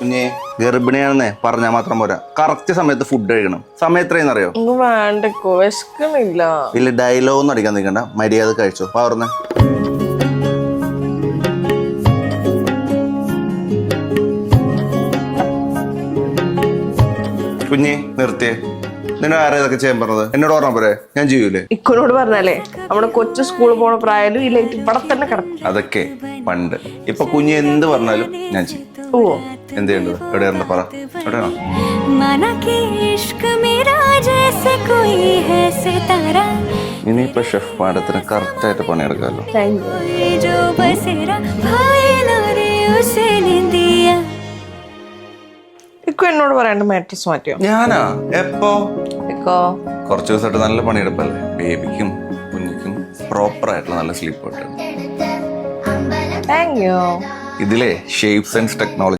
കുഞ്ഞെ ഗർഭിണിയാണെന്നേ പറഞ്ഞാൽ മാത്രം പോരാ. കറക്റ്റ് സമയത്ത് ഫുഡ് കഴിക്കണം. സമയം എത്രയെന്ന് അറിയോ? വേണ്ടക്കോ വിശക്കണില്ല വലിയ ഡയലോഗ് ഒന്നും അടിക്കാൻ നിൽക്കണ്ട. മര്യാദ കഴിച്ചോ. പകർന്ന് കുഞ്ഞി നിർത്തിയേ നിന്നെ ആരാ ഇതൊക്കെ ചെയ്യാൻ പറഞ്ഞത്? എന്നോട് പറഞ്ഞ പോരെ? ഞാൻ ചെയ്യൂലേ? ഇക്കോനോട് പറഞ്ഞാലേ നമ്മുടെ കൊച്ചു സ്കൂളിൽ പോണ പ്രായാലും ഈ ലൈറ്റ് ഇവിടെ തന്നെ കിടക്കും. അതൊക്കെ പണ്ട്. ഇപ്പൊ കുഞ്ഞി എന്ത് പറഞ്ഞാലും ഞാൻ ചെയ്യും. ഓ. എന്ത് ചെയ്യേണ്ടത്? എവിടെയാണ് പറ. ഇനിയിപ്പോ ഷെഫ് പാടത്തിന് കറക്റ്റായിട്ട് പണിയെടുക്കാമല്ലോ ഇക്കോ എന്നോട് പറയാണ്ട് മാട്രസ് മാറ്റിയോ? ഞാനാ? എപ്പോ? ഇക്കോ? കുറച്ച് ദിവസമായിട്ട് നല്ല പണിയെടുപ്പല്ലേ? ബേബിക്കും കുഞ്ഞിക്കും പ്രോപ്പർ ആയിട്ടുള്ള നല്ല സ്ലീപ്പ് കിട്ടും. താങ്ക് യു ഇതിലെ ഷേപ്സ് ആൻഡ് ടെക്നോളജി